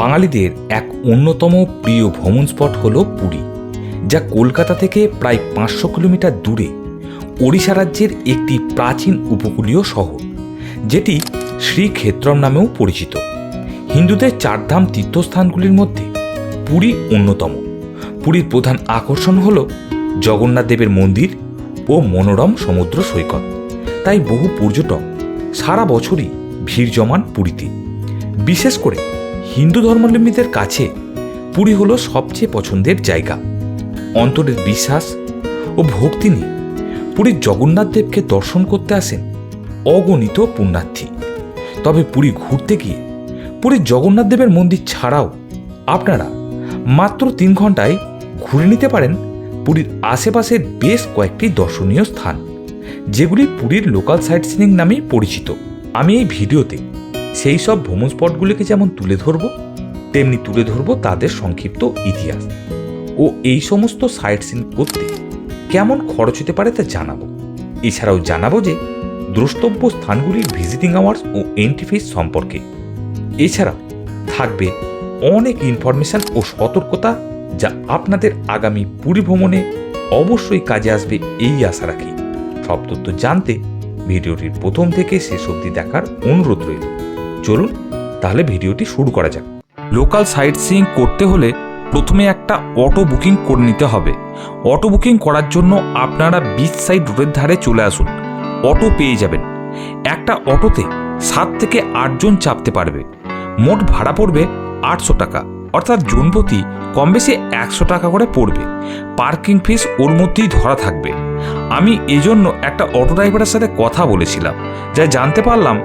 বাঙালিদের এক অন্যতম প্রিয় ভ্রমণ স্পট হল পুরী, যা কলকাতা থেকে প্রায় পাঁচশো কিলোমিটার দূরে ওড়িশা রাজ্যের একটি প্রাচীন উপকূলীয় শহর, যেটি শ্রীক্ষেত্রম নামেও পরিচিত। হিন্দুদের চারধাম তীর্থস্থানগুলির মধ্যে পুরী অন্যতম। পুরীর প্রধান আকর্ষণ হল জগন্নাথ দেবের মন্দির ও মনোরম সমুদ্র সৈকত। তাই বহু পর্যটক সারা বছরই ভিড় জমান পুরীতে। বিশেষ করে হিন্দু ধর্মাবলম্বীদের কাছে পুরী হলো সবচেয়ে পছন্দের জায়গা। অন্তরের বিশ্বাস ও ভক্তি নিয়ে পুরীর জগন্নাথ দেবকে দর্শন করতে আসেন অগণিত পুণ্যার্থী। তবে পুরী ঘুরতে গিয়ে পুরীর জগন্নাথ দেবের মন্দির ছাড়াও আপনারা মাত্র তিন ঘন্টায় ঘুরে নিতে পারেন পুরীর আশেপাশের বেশ কয়েকটি দর্শনীয় স্থান, যেগুলি পুরীর লোকাল সাইট সিনিং নামেই পরিচিত। আমি এই ভিডিওতে সেই সব ভ্রমণ স্পটগুলিকে যেমন তুলে ধরব, তেমনি তুলে ধরব তাদের সংক্ষিপ্ত ইতিহাস ও এই সমস্ত সাইট সিন করতে কেমন খরচ হতে পারে তা জানাব। এছাড়াও জানাব যে দ্রষ্টব্য স্থানগুলির ভিজিটিং আওয়ার্স ও এন্ট্রি ফিস সম্পর্কে। এছাড়াও থাকবে অনেক ইনফরমেশন ও সতর্কতা যা আপনাদের আগামী পুরী ভ্রমণে অবশ্যই কাজে আসবে এই আশা রাখি। সব তথ্য জানতে ভিডিওটির প্রথম থেকে শেষ অবধি দেখার অনুরোধ রইল। চলুন, তাহলে ভিডিওটি শুরু করা যাক। লোকাল সাইট সিইং করতে হলে প্রথমে একটা অটো বুকিং করে নিতে হবে। অটো বুকিং করার জন্য আপনারা বিচ সাইড রোডের ধারে চলে আসুন। অটো পেয়ে যাবেন। একটা অটোতে সাত থেকে আটজন চাপতে পারবে। মোট ভাড়া পড়বে আটশো টাকা। অর্থাৎ জনপ্রতি কম বেশি একশো টাকা করে পড়বে। পার্কিং ফিস ওর মধ্যেই ধরা থাকবে। আমি এজন্য একটা অটো ড্রাইভারের সাথে কথা বলেছিলাম। যা জানতে পারলাম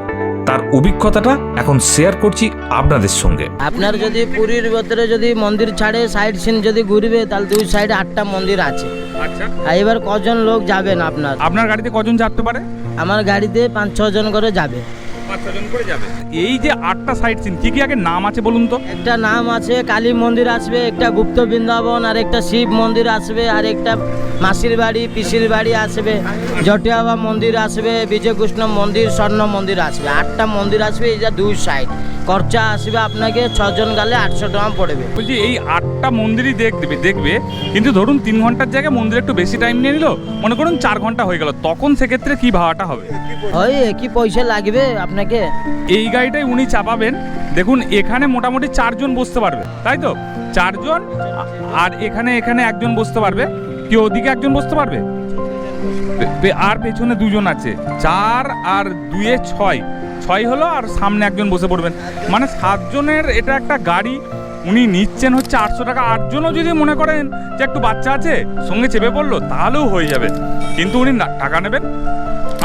তার অভিজ্ঞতাটা এখন শেয়ার করছি আপনাদের সঙ্গে। আপনার যদি পুরীর ভেতরে যদি মন্দির ছাড়ে সাইড সিন যদি ঘুরবে তাহলে দুই সাইডে আটটা মন্দির আছে। আচ্ছা। আর এবার কজন লোক যাবেন আপনার? আপনার গাড়িতে কজন যাতে পারে? আমার গাড়িতে পাঁচ ছজন করে যাবে। পাঁচ ছজন করে যাবে? এই যে আটটা সাইট সিন কি কি আগে নাম আছে বলুন তো? একটা নাম আছে কালী মন্দির আসবে একটা গুপ্ত বৃন্দাবন আর একটা শিব মন্দির আসবে আর একটা মাসির বাড়ি পিসির বাড়ি আসবে জটিয়াবা মন্দির আসবে বিজয়কৃষ্ণ মন্দির স্বর্ণ মন্দির আসবে আটটা মন্দির আসবে এই যে দুই সাইড খরচা আসবে আপনাকে ছজন গেলে আটশো টাকা পড়বে। বলছি এই আটটা মন্দিরই দেখবে দেখবে কিন্তু ধরুন তিন ঘণ্টার জায়গায় মন্দিরে একটু বেশি টাইম নিয়ে নিল মনে করুন চার ঘণ্টা হয়ে গেল তখন সেক্ষেত্রে কি ভাড়াটা হবে? ওই একই পয়সা লাগবে আপনাকে। এই গাড়িটাই উনি চাপাবেন। দেখুন এখানে মোটামুটি চারজন বসতে পারবে তাই তো? চারজন আর এখানে এখানে একজন বসতে পারবে কি ওদিকে একজন বসতে পারবে? আর পেছনে দুজন আছে। চার আর দুয়ে ছয়। ছয় হলো আর সামনে একজন বসে পড়বেন। মানে সাতজনের এটা একটা গাড়ি। উনি নিচ্ছেন হচ্ছে আটশো টাকা। আটজনও যদি মনে করেন যে একটু বাচ্চা আছে, সঙ্গে চেপে পড়ল, তাহলেও হয়ে যাবে। কিন্তু উনি টাকা নেবেন।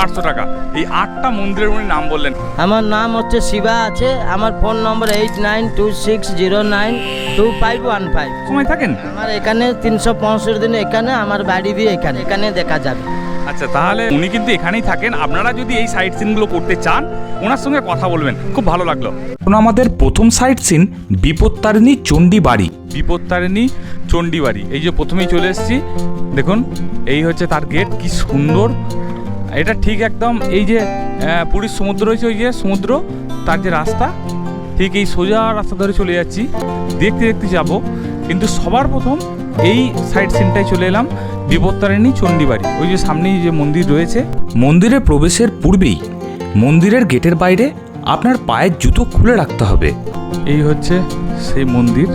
আটশো টাকা। এই আটটা মন্দিরের উনি নাম বললেন। আমার নাম হচ্ছে শিবা আছে আমার phone number eight nine two six zero nine two five one five. সময় থাকেন? আমার এখানে তিনশো পঁয়ষট্টি দিন এখানে আমার বাড়ি দিয়ে এখানে এখানে দেখা যাবে। আচ্ছা তাহলে উনি কিন্তু এখানেই থাকেন। আপনারা যদি এই সাইট সিনগুলো করতে চান ওনার সঙ্গে কথা বলবেন। খুব ভালো লাগল। এখন আমাদের প্রথম সাইট সিন বিপত্তারিণী চণ্ডী বাড়ি বিপত্তারিণী চণ্ডীবাড়ি। এই যে প্রথমেই চলে এসেছি। দেখুন এই হচ্ছে তার গেট। কি সুন্দর। এটা ঠিক একদম এই যে পুরীর সমুদ্র রয়েছে ওই যে সমুদ্র তার যে রাস্তা ঠিক এই সোজা রাস্তা ধরে চলে যাচ্ছি দেখতে দেখতে যাব কিন্তু সবার প্রথম এই সাইড সিনটায় চলে এলাম বিপত্তারিণী চণ্ডীবাড়ি। ওই যে সামনেই যে মন্দির রয়েছে মন্দিরে প্রবেশের পূর্বেই মন্দিরের গেটের বাইরে আপনার পায়ের জুতো খুলে রাখতে হবে। এই হচ্ছে সেই মন্দির।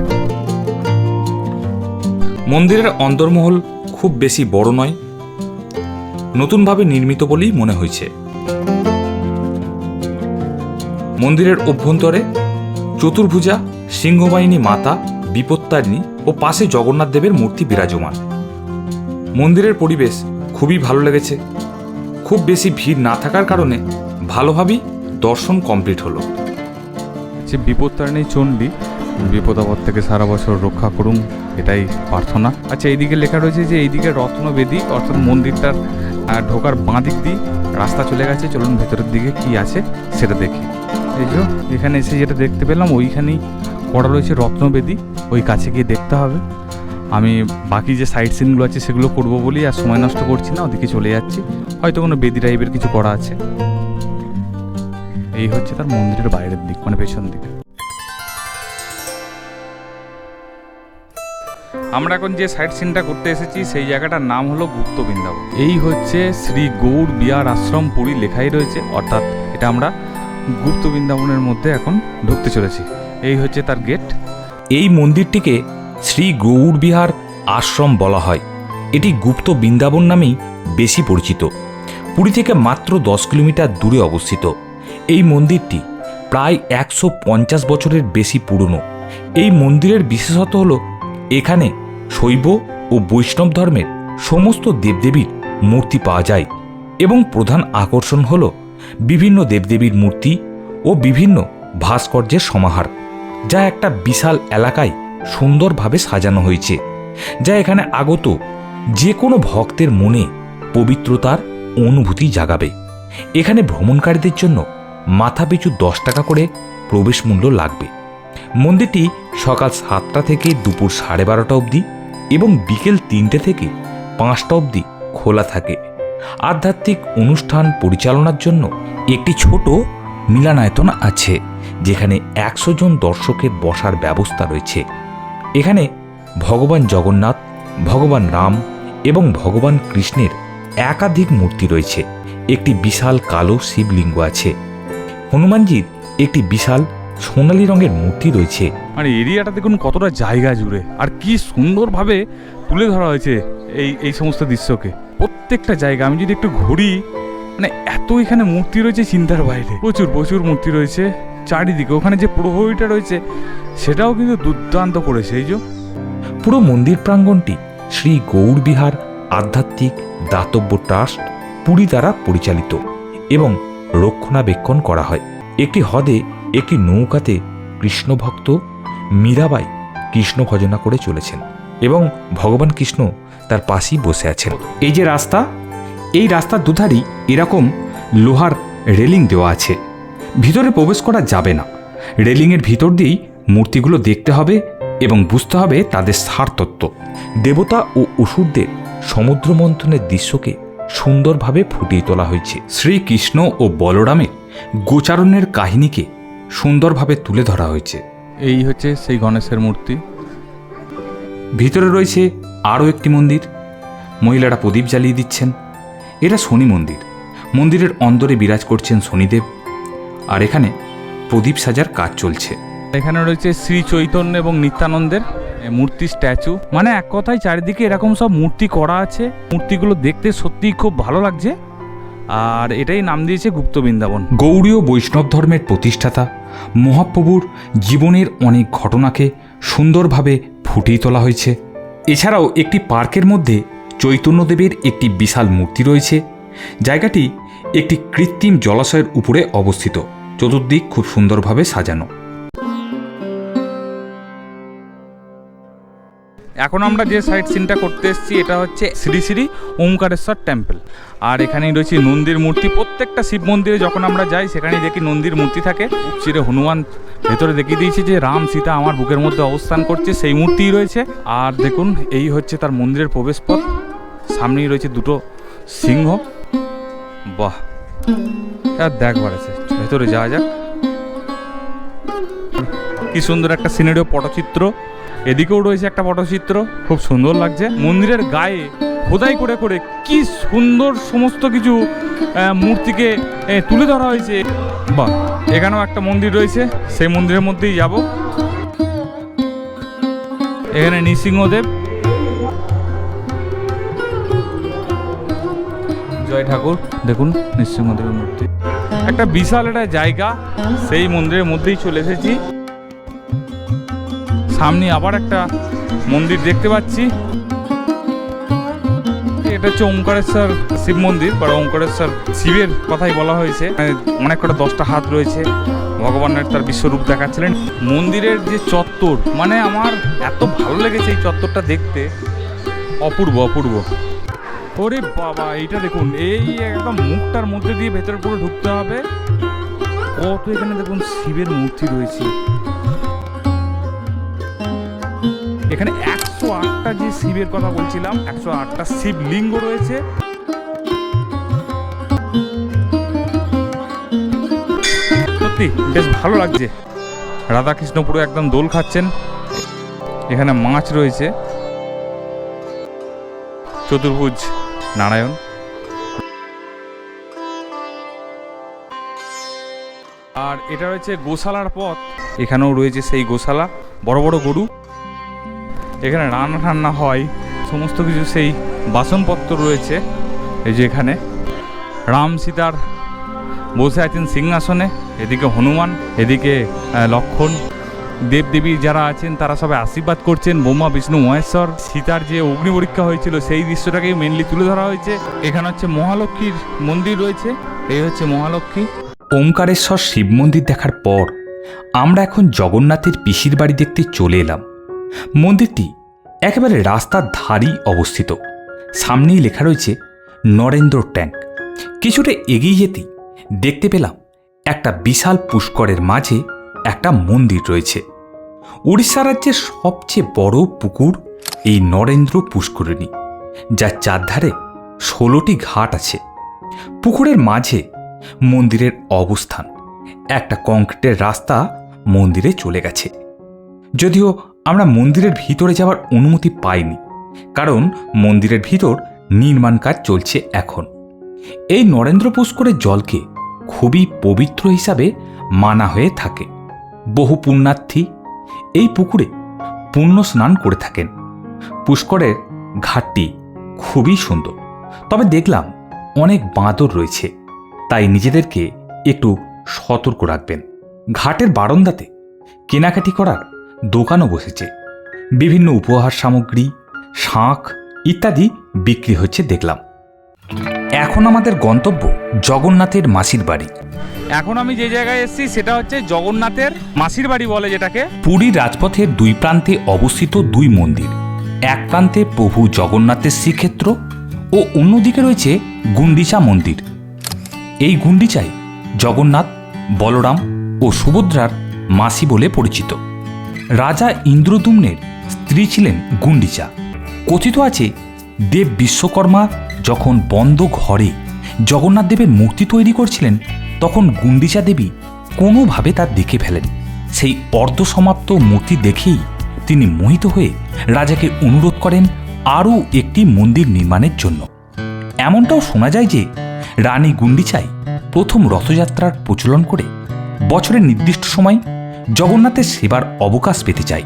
মন্দিরের অন্দরমহল খুব বেশি বড় নয় নতুনভাবে নির্মিত বলেই মনে হয়েছে। মন্দিরের অভ্যন্তরে চতুর্ভুজা, সিংহবাহিনী মাতা, বিপত্তারিণী ও পাশে জগন্নাথ দেবের মূর্তি বিরাজমান। মন্দিরের পরিবেশ খুবই ভালো লেগেছে। খুব বেশি ভিড় না থাকার কারণে ভালোভাবেই দর্শন কমপ্লিট হলো। যে বিপত্তারিণী চণ্ডী বিপদ আপদ থেকে সারা বছর রক্ষা করুন, এটাই প্রার্থনা। আচ্ছা এইদিকে লেখা রয়েছে যে এইদিকে রত্নবেদী, অর্থাৎ মন্দিরটার আহ, ঢোকার বাঁ দিক দিয়ে রাস্তা চলে গেছে। চলুন ভেতরের দিকে কি আছে সেটা দেখি। এই যে এখানে এসে যেটা দেখতে পেলাম ওইখানেই করা রয়েছে রত্নবেদী। ওই কাছে গিয়ে দেখতে হবে। আমি বাকি যে সাইট সিনগুলো আছে সেগুলো করব বলি আর সময় নষ্ট করছি না ওদিকে চলে যাচ্ছি। হয়তো কোনো বেদি টাইপের কিছু করা আছে। এই হচ্ছে তার মন্দিরের বাইরের দিক মানে পেছন দিক। আমরা এখন যে সাইট সিনটা করতে এসেছি, সেই জায়গাটার নাম হলো গুপ্ত বৃন্দাবন। এই হচ্ছে শ্রী গৌর বিহার আশ্রম পুরী লেখাই রয়েছে, অর্থাৎ এটা আমরা গুপ্ত বৃন্দাবনের মধ্যে এখন ঢুকতে চলেছি। এই হচ্ছে তার গেট এই মন্দিরটিকে শ্রী গৌর বিহার আশ্রম বলা হয়। এটি গুপ্ত বৃন্দাবন নামেই বেশি পরিচিত। পুরী থেকে মাত্র দশ কিলোমিটার দূরে অবস্থিত। এই মন্দিরটি প্রায় একশো পঞ্চাশ বছরের বেশি পুরনো। এই মন্দিরের বিশেষত্ব হল, এখানে শৈব ও বৈষ্ণব ধর্মের সমস্ত দেবদেবীর মূর্তি পাওয়া যায় এবং প্রধান আকর্ষণ হল বিভিন্ন দেবদেবীর মূর্তি ও বিভিন্ন ভাস্কর্যের সমাহার, যা একটা বিশাল এলাকায় সুন্দরভাবে সাজানো হয়েছে, যা এখানে আগত যে কোনো ভক্তের মনে পবিত্রতার অনুভূতি জাগাবে। এখানে ভ্রমণকারীদের জন্য মাথাপিছু দশ টাকা করে প্রবেশ মূল্য লাগবে। মন্দিরটি সকাল সাতটা থেকে দুপুর সাড়ে বারোটা অবধি এবং বিকেল তিনটে থেকে পাঁচটা অবধি খোলা থাকে। আধ্যাত্মিক অনুষ্ঠান পরিচালনার জন্য একটি ছোট মিলানায়তন আছে, যেখানে একশো জন দর্শকের বসার ব্যবস্থা রয়েছে। এখানে ভগবান জগন্নাথ, ভগবান রাম এবং ভগবান কৃষ্ণের একাধিক মূর্তি রয়েছে। একটি বিশাল কালো শিবলিঙ্গ আছে। হনুমানজির একটি বিশাল সোনালী রঙের মূর্তি রয়েছে। আর এরিয়াটা দেখুন কতটা জায়গা জুড়ে। আর কি সুন্দরভাবে তুলে ধরা হয়েছে এই এই সমস্ত দৃশ্যকে। প্রত্যেকটা জায়গা আমি যদি একটু ঘুরি মানে এত এখানে মূর্তি রয়েছে চিন্তার বাইরে। প্রচুর প্রচুর মূর্তি রয়েছে চারিদিকে। ওখানে যে প্রহরীটা রয়েছে সেটাও কিন্তু দুর্দান্ত করেছে এই যে। পুরো মন্দির প্রাঙ্গণটি শ্রী গৌর বিহার আধ্যাত্মিক দাতব্য ট্রাস্ট পুরী দ্বারা পরিচালিত এবং রক্ষণাবেক্ষণ করা হয়। একটি হ্রদে একটি নৌকাতে কৃষ্ণভক্ত মীরাবাই কৃষ্ণ ভজনা করে চলেছেন এবং ভগবান কৃষ্ণ তার পাশেই বসে আছেন। এই যে রাস্তা, এই রাস্তার দুধারই এরকম লোহার রেলিং দেওয়া আছে। ভিতরে প্রবেশ করা যাবে না। রেলিংয়ের ভিতর দিয়েই মূর্তিগুলো দেখতে হবে এবং বুঝতে হবে তাদের সারতত্ত্ব। দেবতা ও অসুরদের সমুদ্র মন্থনের দৃশ্যকে সুন্দরভাবে ফুটিয়ে তোলা হয়েছে। শ্রীকৃষ্ণ ও বলরামের গোচারণের কাহিনীকে সুন্দরভাবে তুলে ধরা হয়েছে। এই হচ্ছে সেই গণেশের মূর্তি। ভিতরে রয়েছে আরও একটি মন্দির। মহিলারা প্রদীপ জ্বালিয়ে দিচ্ছেন। এটা শনি মন্দির। মন্দিরের অন্দরে বিরাজ করছেন শনিদেব। আর এখানে প্রদীপ সাজার কাজ চলছে। এখানে রয়েছে শ্রী চৈতন্য এবং নিত্যানন্দের মূর্তি স্ট্যাচু। মানে এক কথায় চারিদিকে এরকম সব মূর্তি করা আছে। মূর্তিগুলো দেখতে সত্যিই খুব ভালো লাগছে। আর এটাই নাম দিয়েছে গুপ্ত বৃন্দাবন। গৌড়ীয় বৈষ্ণব ধর্মের প্রতিষ্ঠাতা মহাপ্রভুর জীবনের অনেক ঘটনাকে সুন্দরভাবে ফুটিয়ে তোলা হয়েছে। এছাড়াও একটি পার্কের মধ্যে চৈতন্যদেবের একটি বিশাল মূর্তি রয়েছে। জায়গাটি একটি কৃত্রিম জলাশয়ের উপরে অবস্থিত। চতুর্দিক খুব সুন্দরভাবে সাজানো। এখন আমরা যে সাইট সিনটা করতে এসেছি, এটা হচ্ছে শ্রী শ্রী ওমকারেশ্বর টেম্পল আর এখানেই রয়েছে নন্দীর মূর্তি। প্রত্যেকটা শিব মন্দিরে যখন আমরা যাই, সেখানেই দেখি নন্দীর মূর্তি থাকে। চিরে হনুমান ভেতরে দেখিয়ে দিয়েছে যে রাম সীতা আমার বুকের মধ্যে অবস্থান করছে, সেই মূর্তিই রয়েছে। আর দেখুন, এই হচ্ছে তার মন্দিরের প্রবেশপথ। সামনেই রয়েছে দুটো সিংহ। বাহ! আর দেখবার আছে, ভেতরে যাওয়া যাক। কি সুন্দর একটা সিনারিও পটচিত্র। এদিকেও রয়েছে একটা পটচিত্র, খুব সুন্দর লাগছে। মন্দিরের গায়ে খোদাই করে করে কি সুন্দর সমস্ত কিছু মূর্তিকে তুলে ধরা হয়েছে। বাহ, এখানেও একটা মন্দির রয়েছে, সেই মন্দিরের মধ্যেই যাব। এখানে নৃসিংহদেব। জয় ঠাকুর, দেখুন নৃসিংহদেবের মূর্তি। একটা বিশাল একটা জায়গা, সেই মন্দিরের মধ্যেই চলে এসেছি। সামনে আবার একটা মন্দির দেখতে পাচ্ছি। এটা হচ্ছে ওঙ্কারেশ্বর শিব মন্দির বা ওঙ্কারেশ্বর শিবের কথাই বলা হয়েছে। মানে অনেক কটা দশটা হাত রয়েছে। ভগবানের তার বিশ্বরূপ দেখাচ্ছিলেন। মন্দিরের যে চত্বর মানে আমার এত ভালো লেগেছে এই চত্বরটা দেখতে। অপূর্ব অপূর্ব। ওরে বাবা, এইটা দেখুন, এই একদম মুখটার মধ্যে দিয়ে ভেতরে পুরো ঢুকতে হবে। কত এখানে দেখুন শিবের মূর্তি রয়েছে। এখানে একশো আটটা যে শিবের কথা বলছিলাম, একশো আটটা শিবলিঙ্গ রয়েছে। সত্যি, বেশ ভালো লাগছে। রাধাকৃষ্ণ পুরো একদম দোল খাচ্ছেন। এখানে মাছ রয়েছে। চতুর্ভুজ নারায়ণ। আর এটা রয়েছে গোশালার পথ। এখানেও রয়েছে সেই গোশালা, বড় বড় গরু। এখানে রান্না ঠান্না হয়, সমস্ত কিছু সেই বাসনপত্র রয়েছে, এই যে এখানে। রাম সীতার বসে আছেন সিংহাসনে, এদিকে হনুমান, এদিকে লক্ষণ। দেবদেবী যারা আছেন, তারা সবাই আশীর্বাদ করছেন, বোমা, বিষ্ণু, মহেশ্বর। সীতার যে অগ্নি পরীক্ষা হয়েছিল, সেই দৃশ্যটাকেই মেনলি তুলে ধরা হয়েছে। এখানে হচ্ছে মহালক্ষ্মীর মন্দির রয়েছে, এই হচ্ছে মহালক্ষ্মী ওমকারেশ্বর শিব মন্দির দেখার পর, আমরা এখন জগন্নাথের পিসির বাড়ি দেখতে চলে এলাম। মন্দিরটি একেবারে রাস্তার ধারেই অবস্থিত। সামনেই লেখা রয়েছে, নরেন্দ্র ট্যাঙ্ক। কিছুটা এগিয়ে যেতেই দেখতে পেলাম একটা বিশাল পুষ্করের মাঝে একটা মন্দির রয়েছে। উড়িষ্যা রাজ্যের সবচেয়ে বড় পুকুর এই নরেন্দ্র পুষ্করিণী, যার চারধারে ষোলোটি ঘাট আছে। পুকুরের মাঝে মন্দিরের অবস্থান, একটা কংক্রিটের রাস্তা মন্দিরে চলে গেছে। যদিও আমরা মন্দিরের ভিতরে যাওয়ার অনুমতি পাইনি, কারণ মন্দিরের ভিতর নির্মাণ কাজ চলছে এখন। এই নরেন্দ্র পুষ্করের জলকে খুবই পবিত্র হিসাবে মানা হয়ে থাকে। বহু পুণ্যার্থী এই পুকুরে পুণ্য স্নান করে থাকেন। পুষ্করের ঘাটটি খুবই সুন্দর, তবে দেখলাম অনেক বাঁদর রয়েছে, তাই নিজেদেরকে একটু সতর্ক রাখবেন। ঘাটের বারান্দাতে কেনাকাটি করার দোকানও বসেছে। বিভিন্ন উপহার সামগ্রী শাঁখ ইত্যাদি বিক্রি হচ্ছে দেখলাম। এখন আমাদের গন্তব্য জগন্নাথের মাসির বাড়ি। এখন আমি যে জায়গায় এসেছি সেটা হচ্ছে জগন্নাথের মাসির বাড়ি বলে যেটাকে। পুরীর রাজপথের দুই প্রান্তে অবস্থিত দুই মন্দির। এক প্রান্তে প্রভু জগন্নাথের শ্রীক্ষেত্র ও অন্যদিকে রয়েছে গুন্ডিচা মন্দির। এই গুন্ডিচায় জগন্নাথ বলরাম ও সুভদ্রার মাসি বলে পরিচিত। রাজা ইন্দ্রদুম্নের স্ত্রী ছিলেন গুন্ডিচা কথিত আছে, দেব বিশ্বকর্মা যখন বন্ধ ঘরে জগন্নাথ দেবের মূর্তি তৈরি করছিলেন, তখন গুন্ডিচা দেবী কোনোভাবে তার দেখে ফেলেন। সেই অর্ধসমাপ্ত মূর্তি দেখেই তিনি মোহিত হয়ে রাজাকে অনুরোধ করেন আরও একটি মন্দির নির্মাণের জন্য। এমনটাও শোনা যায় যে, রানী গুন্ডিচাই প্রথম রথযাত্রার প্রচলন করে বছরের নির্দিষ্ট সময় জগন্নাথের সেবার অবকাশ পেতে চায়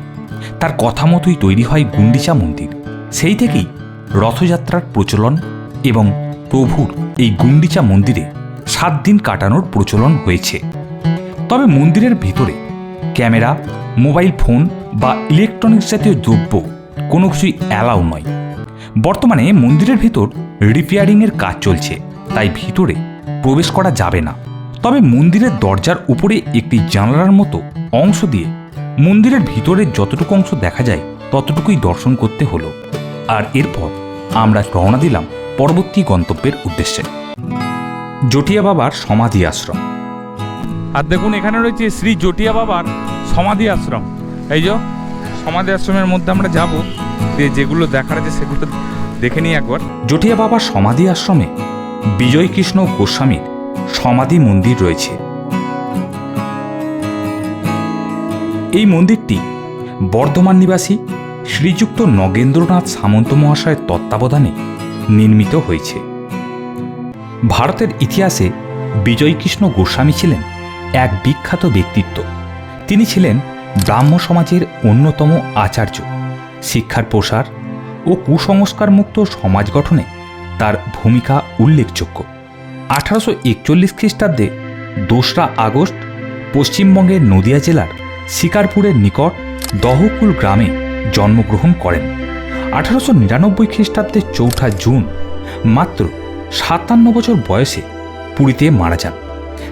তার কথা মতোই তৈরি হয় গুন্ডিচা মন্দির। সেই থেকেই রথযাত্রার প্রচলন এবং প্রভুর এই গুন্ডিচা মন্দিরে সাত দিন কাটানোর প্রচলন হয়েছে। তবে মন্দিরের ভিতরে ক্যামেরা, মোবাইল ফোন বা ইলেকট্রনিক্স জাতীয় দ্রব্য কোনো কিছুই অ্যালাউ নয়। বর্তমানে মন্দিরের ভিতর রিপেয়ারিংয়ের কাজ চলছে, তাই ভিতরে প্রবেশ করা যাবে না। তবে মন্দিরের দরজার উপরে একটি জানালার মতো অংশ দিয়ে মন্দিরের ভিতরের যতটুকু অংশ দেখা যায় ততটুকুই দর্শন করতে হলো। আর এরপর আমরা রওনা দিলাম পরবর্তী গন্তব্যের উদ্দেশ্যে। জটিয়া বাবার সমাধি আশ্রম। আর দেখুন এখানে রয়েছে শ্রী জটিয়া বাবার সমাধি আশ্রম। এই যে সমাধি আশ্রমের মধ্যে আমরা যাব দিয়ে যেগুলো দেখার আছে সেগুলো দেখে নিই একবার। জটিয়া বাবার সমাধি আশ্রমে বিজয় কৃষ্ণ গোস্বামীর সমাধি মন্দির রয়েছে। এই মন্দিরটি বর্ধমান নিবাসী শ্রীযুক্ত নগেন্দ্রনাথ সামন্ত মহাশয়ের তত্ত্বাবধানে নির্মিত হয়েছে। ভারতের ইতিহাসে বিজয়কৃষ্ণ গোস্বামী ছিলেন এক বিখ্যাত ব্যক্তিত্ব। তিনি ছিলেন ব্রাহ্ম সমাজের অন্যতম আচার্য। শিক্ষার প্রসার ও কুসংস্কারমুক্ত সমাজ গঠনে তার ভূমিকা উল্লেখযোগ্য। আঠারোশো একচল্লিশ খ্রিস্টাব্দে দোসরা আগস্ট পশ্চিমবঙ্গের নদিয়া জেলার শিকারপুরের নিকট দহকুল গ্রামে জন্মগ্রহণ করেন। আঠারোশো নিরানব্বই খ্রিস্টাব্দে চৌঠা জুন মাত্র সাতান্ন বছর বয়সে পুরীতে মারা যান।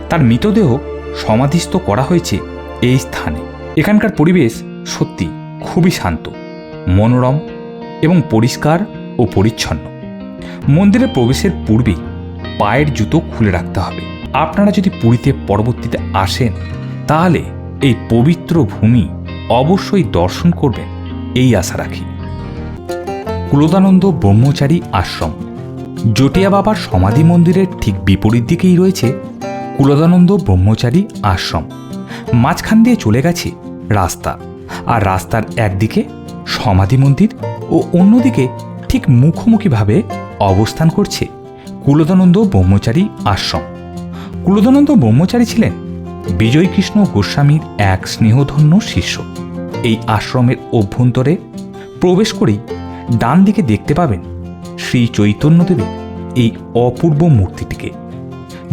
তার মৃতদেহ সমাধিস্থ করা হয়েছে এই স্থানে। এখানকার পরিবেশ সত্যি খুবই শান্ত, মনোরম এবং পরিষ্কার ও পরিচ্ছন্ন। মন্দিরে প্রবেশের পূর্বেই পায়ের জুতো খুলে রাখতে হবে। আপনারা যদি পুরীতে পরবর্তীতে আসেন, তাহলে এই পবিত্র ভূমি অবশ্যই দর্শন করবেন, এই আশা রাখি। কুলদানন্দ ব্রহ্মচারী আশ্রম, জটিয়া বাবার সমাধি মন্দিরের ঠিক বিপরীত দিকেই রয়েছে কুলদানন্দ ব্রহ্মচারী আশ্রম। মাঝখান দিয়ে চলে গেছে রাস্তা, আর রাস্তার একদিকে সমাধি মন্দির ও অন্যদিকে ঠিক মুখোমুখিভাবে অবস্থান করছে কুলদানন্দ ব্রহ্মচারী আশ্রম। কুলদানন্দ ব্রহ্মচারী ছিলেন বিজয়কৃষ্ণ গোস্বামীর এক স্নেহধন্য শিষ্য। এই আশ্রমের অভ্যন্তরে প্রবেশ করেই ডান দিকে দেখতে পাবেন শ্রী চৈতন্যদেবের এই অপূর্ব মূর্তিটিকে।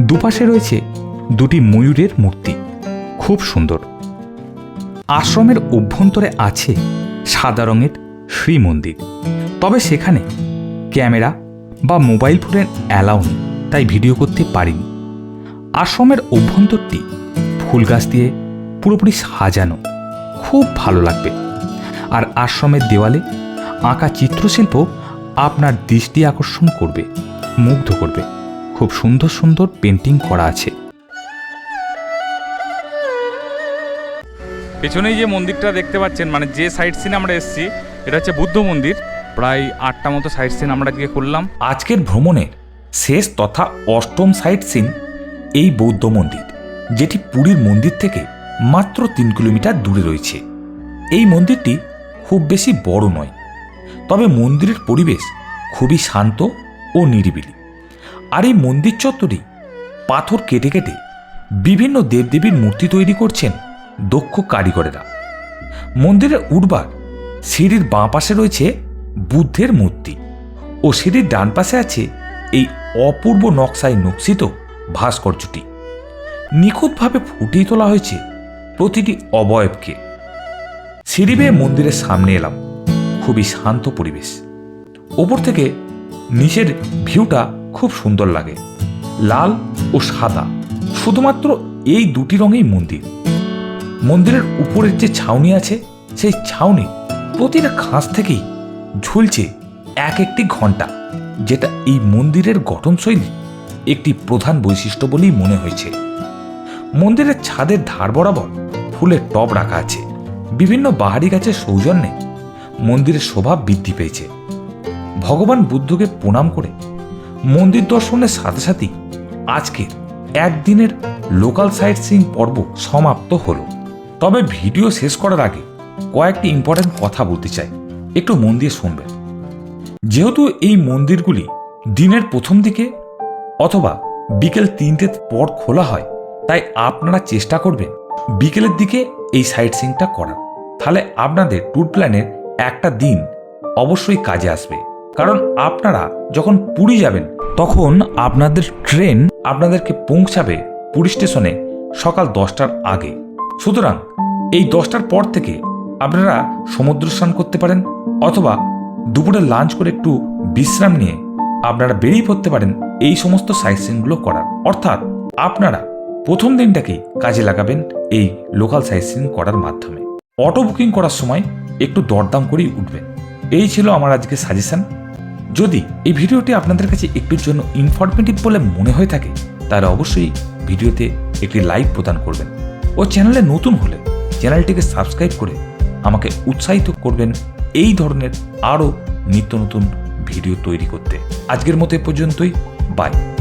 দুপাশে রয়েছে দুটি ময়ূরের মূর্তি, খুব সুন্দর। আশ্রমের অভ্যন্তরে আছে সাদা রঙের শ্রী মন্দির তবে সেখানে ক্যামেরা বা মোবাইল ফোনের অ্যালাউ নেই, তাই ভিডিও করতে পারিনি। আশ্রমের অভ্যন্তরটি ফুল গাছ দিয়ে পুরোপুরি সাজানো, খুব ভালো লাগবে। আর আশ্রমের দেওয়ালে আঁকা চিত্রশিল্প আপনার দৃষ্টি আকর্ষণ করবে, মুগ্ধ করবে। খুব সুন্দর সুন্দর পেন্টিং করা আছে। পেছনেই যে মন্দিরটা দেখতে পাচ্ছেন মানে যে সাইড সিনে আমরা এসেছি, এটা হচ্ছে বুদ্ধ মন্দির। প্রায় আটটা মতো সাইট সিন আমরা আজকে করলাম আজকের ভ্রমণের শেষ তথা অষ্টম সাইট সিন এই বৌদ্ধ মন্দির, যেটি পুরীর মন্দির থেকে মাত্র তিন কিলোমিটার দূরে রয়েছে। এই মন্দিরটি খুব বেশি বড় নয়, তবে মন্দিরের পরিবেশ খুবই শান্ত ও নিরিবিলি। আর এই মন্দির চত্বরেই পাথর কেটে কেটে বিভিন্ন দেবদেবীর মূর্তি তৈরি করছেন দক্ষ কারিগরেরা। মন্দিরের উঠবার সিঁড়ির বাঁ পাশে রয়েছে বুদ্ধের মূর্তি। ও সিঁড়ির ডান পাশে আছে এই অপূর্ব নকশায় নকশিত ভাস্কর্যটি। নিখুঁতভাবে ফুটিয়ে তোলা হয়েছে প্রতিটি অবয়বকে। সিঁড়ি বেয়ে মন্দিরের সামনে এলাম। খুবই শান্ত পরিবেশ। ওপর থেকে নিচের ভিউটা খুব সুন্দর লাগে। লাল ও সাদা, শুধুমাত্র এই দুটি রঙেই মন্দির। মন্দিরের উপরের যে ছাউনি আছে, সেই ছাউনি প্রতিটা খাঁজ থেকেই ঝুলছে এক একটি ঘণ্টা যেটা এই মন্দিরের গঠনশৈলী একটি প্রধান বৈশিষ্ট্য বলেই মনে হয়েছে। মন্দিরের ছাদের ধার বরাবর ফুলের টব রাখা আছে। বিভিন্ন বাহারি গাছের সৌজন্যে মন্দিরের শোভা বৃদ্ধি পেয়েছে। ভগবান বুদ্ধকে প্রণাম করে মন্দির দর্শনের সাথে সাথেই আজকে একদিনের লোকাল সাইট সিং পর্ব সমাপ্ত হলো। তবে ভিডিও শেষ করার আগে কয়েকটি ইম্পর্টেন্ট কথা বলতে চাই। একটু মন দিয়ে শুনবেন যেহেতু এই মন্দিরগুলি দিনের প্রথম দিকে অথবা বিকেল তিনটের পর খোলা হয়, তাই আপনারা চেষ্টা করবেন বিকেলের দিকে এই সাইট সিনটা করার। তাহলে আপনাদের ট্যুর প্ল্যানের একটা দিন অবশ্যই কাজে আসবে। কারণ আপনারা যখন পুরী যাবেন, তখন আপনাদের ট্রেন আপনাদেরকে পৌঁছাবে পুরী স্টেশনে সকাল দশটার আগে। সুতরাং এই দশটার পর থেকে আপনারা সমুদ্র স্নান করতে পারেন অথবা দুপুরে লাঞ্চ করে একটু বিশ্রাম নিয়ে আপনারা বেরিয়ে পড়তে পারেন এই সমস্ত সাইট সিনগুলো করার। অর্থাৎ আপনারা প্রথম দিনটাকেই কাজে লাগাবেন এই লোকাল সাইট সিন করার মাধ্যমে। অটো বুকিং করার সময় একটু দরদাম করেই উঠবেন। এই ছিল আমার আজকে সাজেশন যদি এই ভিডিওটি আপনাদের কাছে একটুর জন্য ইনফরমেটিভ বলে মনে হয়ে থাকে, তাহলে অবশ্যই ভিডিওতে একটি লাইক প্রদান করবেন। ও চ্যানেলে নতুন হলে চ্যানেলটিকে সাবস্ক্রাইব করে আমাকে উৎসাহিত করবেন এই ধরনের আরও নিত্য নতুন ভিডিও তৈরি করতে। আজকের মতো এ পর্যন্তই। বাই